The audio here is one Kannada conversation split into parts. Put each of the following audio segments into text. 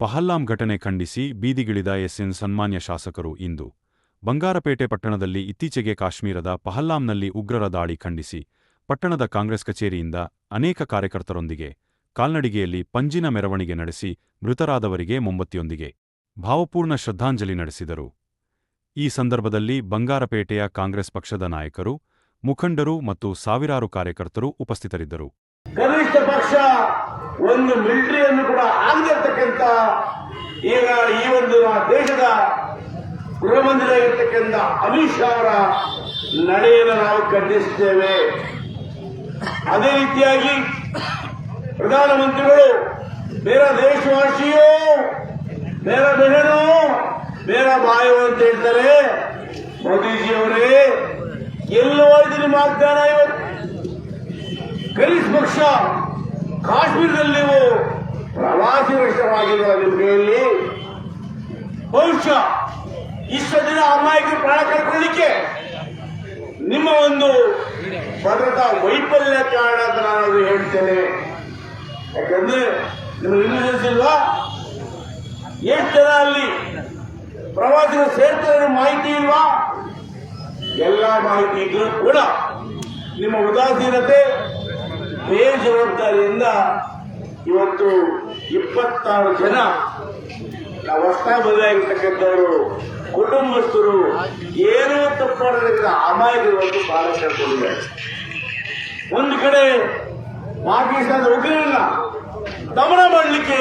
ಪಹಲ್ಲಾಂ ಘಟನೆ ಖಂಡಿಸಿ ಬೀದಿಗಿಳಿದ ಎಸ್ಎನ್ ಸನ್ಮಾನ್ಯ ಶಾಸಕರು ಇಂದು. ಬಂಗಾರಪೇಟೆ ಪಟ್ಟಣದಲ್ಲಿ ಇತ್ತೀಚೆಗೆ ಕಾಶ್ಮೀರದ ಪಹಲ್ಲಾಂನಲ್ಲಿ ಉಗ್ರರ ದಾಳಿ ಖಂಡಿಸಿ, ಪಟ್ಟಣದ ಕಾಂಗ್ರೆಸ್ ಕಚೇರಿಯಿಂದ ಅನೇಕ ಕಾರ್ಯಕರ್ತರೊಂದಿಗೆ, ಕಾಲ್ನಡಿಗೆಯಲ್ಲಿ ಪಂಜಿನ ಮೆರವಣಿಗೆ ನಡೆಸಿ ಮೃತರಾದವರಿಗೆ ಮೊಂಬತ್ತಿಯೊಂದಿಗೆ ಭಾವಪೂರ್ಣ ಶ್ರದ್ಧಾಂಜಲಿ ನಡೆಸಿದರು. ಈ ಸಂದರ್ಭದಲ್ಲಿ ಬಂಗಾರಪೇಟೆಯ ಕಾಂಗ್ರೆಸ್ ಪಕ್ಷದ ನಾಯಕರು, ಮುಖಂಡರು ಮತ್ತು ಸಾವಿರಾರು ಕಾರ್ಯಕರ್ತರು ಉಪಸ್ಥಿತರಿದ್ದರು. ಕನಿಷ್ಠ ಪಕ್ಷ ಒಂದು ಮಿಲಿಟರಿಯನ್ನು ಕೂಡ ಆಗದಿರ್ತಕ್ಕಂಥ ಈಗ ಈ ಒಂದು ದೇಶದ ಗೃಹ ಮಂತ್ರಿ ಆಗಿರ್ತಕ್ಕಂಥ ಅಮಿತ್ ಶಾ ಅವರ ನಡೆಯನ್ನು ನಾವು ಖಂಡಿಸುತ್ತೇವೆ. ಅದೇ ರೀತಿಯಾಗಿ ಪ್ರಧಾನಮಂತ್ರಿಗಳು ಬೇರೆ ದೇಶವಾಸಿಯೋ ಬೇರೆ ಬೆಳೆನೋ ಬೇರೆ ಬಾಯೋ ಅಂತ ಹೇಳ್ತಾರೆ ಮೋದಿಜಿಯವರೇ ಎಲ್ಲೋ ಇದು ನಿಮ್ಮ ವಾಗ್ದಾನ ಇವತ್ತು? ಕನಿಷ್ಠ ಪಕ್ಷ ಕಾಶ್ಮೀರದಲ್ಲಿ ನೀವು ಪ್ರವಾಸಿ ವರ್ಷವಾಗಿರುವ ನಿಮಗೆ ಕೈಯಲ್ಲಿ ಬಹುಶಃ ಇಷ್ಟು ದಿನ ಅಮಾಯಕರು ಪ್ರಾಣ ಕಳ್ಕೊಳ್ಳಿಕ್ಕೆ ನಿಮ್ಮ ಒಂದು ಭದ್ರತಾ ವೈಫಲ್ಯ ಕಾರಣ ಅಂತ ನಾನು ಹೇಳ್ತೇನೆ. ಯಾಕಂದ್ರೆ ನಿಮಗೆ ಇಂಟೆಲಿಜೆನ್ಸ್ ಇಲ್ವಾ ಎಷ್ಟು ಜನ ಅಲ್ಲಿ ಪ್ರವಾಸಿಗರು ಸೇರ್ತಾರೆ ಮಾಹಿತಿ ಇಲ್ವಾ? ಎಲ್ಲ ಮಾಹಿತಿ ಇದ್ರೂ ಕೂಡ ನಿಮ್ಮ ಉದಾಸೀನತೆ ಬೇಜವಾಬ್ದಾರಿಯಿಂದ ಇವತ್ತು ಇಪ್ಪತ್ತಾರು ಜನ ನಾವು ಹೊಸ್ತಾಗಿ ಬದಲಾಗಿರ್ತಕ್ಕಂಥವರು ಕುಟುಂಬಸ್ಥರು ಏನೋ ತಪ್ಪು ಮಾಡತಕ್ಕಂಥ ಅಮಾಯಕರು ಬಹಳ ಕಳ್ಕೊಂಡಿದ್ದಾರೆ ಒಂದು ಕಡೆ ಪಾಕಿಸ್ತಾನದ ಉಗ್ರರನ್ನ ದಮನ ಮಾಡಲಿಕ್ಕೆ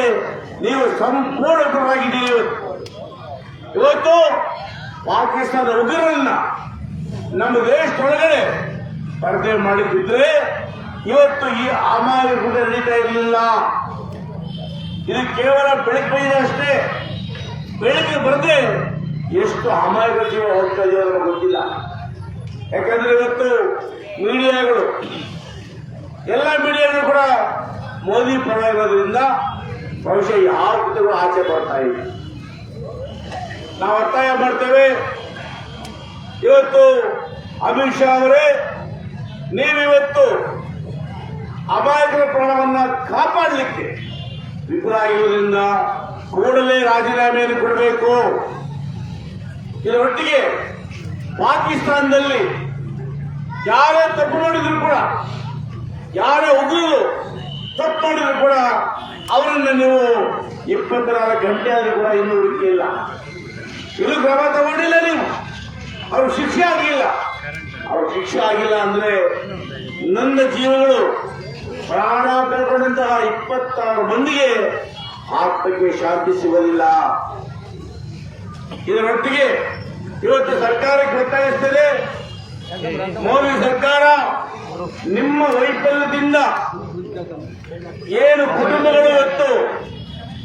ನೀವು ಸಂಪೂರ್ಣವಾಗಿದ್ದೀರಿ ಇವತ್ತು ಇವತ್ತು ಪಾಕಿಸ್ತಾನದ ಉಗ್ರರನ್ನ ನಮ್ಮ ದೇಶದೊಳಗಡೆ ಸ್ಪರ್ಧೆ ಮಾಡಿದ್ರೆ ಇವತ್ತು ಈ ಅಮಾಯಕರು ನಡೀತಾ ಇರಲಿಲ್ಲ. ಇದು ಕೇವಲ ಬೆಳಕು ಇದೆ ಅಷ್ಟೇ. ಬೆಳಗ್ಗೆ ಬರದೆ ಎಷ್ಟು ಅಮಾಯಕ ಜೀವ ಹೋಗ್ತಾ ಇದೆಯೋ ಗೊತ್ತಿಲ್ಲ. ಯಾಕಂದ್ರೆ ಇವತ್ತು ಮೀಡಿಯಾಗಳು, ಎಲ್ಲ ಮೀಡಿಯಾಗಳು ಕೂಡ ಮೋದಿ ಪರ ಇರೋದ್ರಿಂದ ಬಹುಶಃ ಯಾವ ಕೃತಿಗಳು ಆಚೆ ಬರ್ತಾ ಇದೆ ನಾವು ಒತ್ತಾಯ ಮಾಡ್ತೇವೆ. ಇವತ್ತು ಅಮಿತ್ ಶಾ ಅವರೇ, ನೀವಿವತ್ತು ಅಮಾಯಕರ ಪ್ರಾಣವನ್ನ ಕಾಪಾಡಲಿಕ್ಕೆ ವಿಫಲಾಗಿರುವುದರಿಂದ ಕೂಡಲೇ ರಾಜೀನಾಮೆಯನ್ನು ಕೊಡಬೇಕು. ಇದರೊಟ್ಟಿಗೆ ಪಾಕಿಸ್ತಾನದಲ್ಲಿ ಯಾರೇ ತಪ್ಪು ಮಾಡಿದ್ರು ಕೂಡ, ಯಾರೇ ಉಗ್ರರು ತಪ್ಪು ಮಾಡಿದ್ರು ಕೂಡ ಅವರನ್ನು ನೀವು ಇಪ್ಪತ್ನಾಲ್ಕು ಗಂಟೆ ಆದರೂ ಕೂಡ ಇನ್ನೂ ಹುಡುಕಿಲ್ಲ ಇದು ಕ್ರಮ ತಗೊಂಡಿಲ್ಲ ನೀವು. ಅವ್ರ ಶಿಕ್ಷೆ ಆಗಿಲ್ಲ. ಅವ್ರ ಶಿಕ್ಷೆ ಆಗಿಲ್ಲ ಅಂದ್ರೆ ನನ್ನ ಜೀವಗಳು ಪ್ರಾಣ ಕಳ್ಕೊಂಡಂತಹ ಇಪ್ಪತ್ತಾರು ಮಂದಿಗೆ ಆತ್ಮಕ್ಕೆ ಶಾಂತಿ ಸಿಗಲಿಲ್ಲ. ಇದರೊಟ್ಟಿಗೆ ಇವತ್ತು ಸರ್ಕಾರಕ್ಕೆ ಒತ್ತಾಯಿಸ್ತದೆ ಮೋದಿ ಸರ್ಕಾರ ನಿಮ್ಮ ವೈಫಲ್ಯದಿಂದ ಏನು ಕುಟುಂಬಗಳು ಇವತ್ತು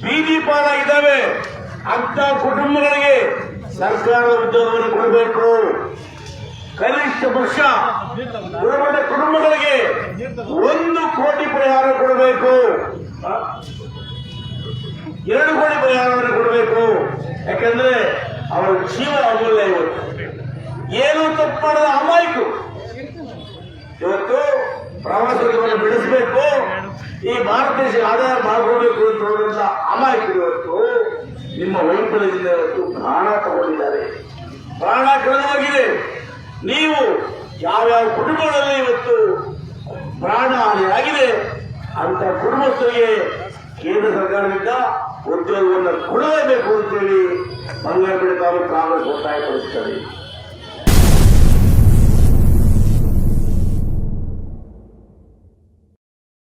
ಬೀದಿ ಇದ್ದಾವೆ ಅಂತ ಕುಟುಂಬಗಳಿಗೆ ಸರ್ಕಾರದ ಉದ್ಯೋಗವನ್ನು ಕೊಡಬೇಕು. ಕನಿಷ್ಠ ಪಕ್ಷ ಕುಟುಂಬಗಳಿಗೆ ಯಾಕಂದ್ರೆ ಅವರ ಜೀವ ಅಮೂಲ್ಯ ಇವತ್ತು. ಏನು ತಪ್ಪು ಮಾಡದ ಅಮಾಯಕು. ಇವತ್ತು ಪ್ರವಾಸೋದ್ಯಮವನ್ನು ಬೆಳೆಸಬೇಕು ಈ ಭಾರತ ದೇಶ ಆದಾಯ ಮಾಡ್ಕೋಬೇಕು ಅಂತ ಹೇಳುವಂತ ಅಮಾಯಕರು ಇವತ್ತು ನಿಮ್ಮ ವೈಫಲ್ಯದಿಂದ ಇವತ್ತು ಪ್ರಾಣ ತಗೊಂಡಿದ್ದಾರೆ. ಪ್ರಾಣ ಕಳೆದವಾಗಿದೆ ನೀವು ಯಾವ್ಯಾವ ಕುಟುಂಬಗಳಲ್ಲಿ ಇವತ್ತು ಪ್ರಾಣ ಹಾನಿಯಾಗಿದೆ ಅಂತ ಕುಟುಂಬಸ್ಥರಿಗೆ ಕೇಂದ್ರ ಸರ್ಕಾರದಿಂದ ಉದ್ಯೋಗವನ್ನು ಕೊಡಲೇಬೇಕು ಅಂತೇಳಿ ಬಂಗಾರಪೇಟೆ ತಾಲೂಕು ಕಾಂಗ್ರೆಸ್ ಒತ್ತಾಯಪಡಿಸುತ್ತದೆ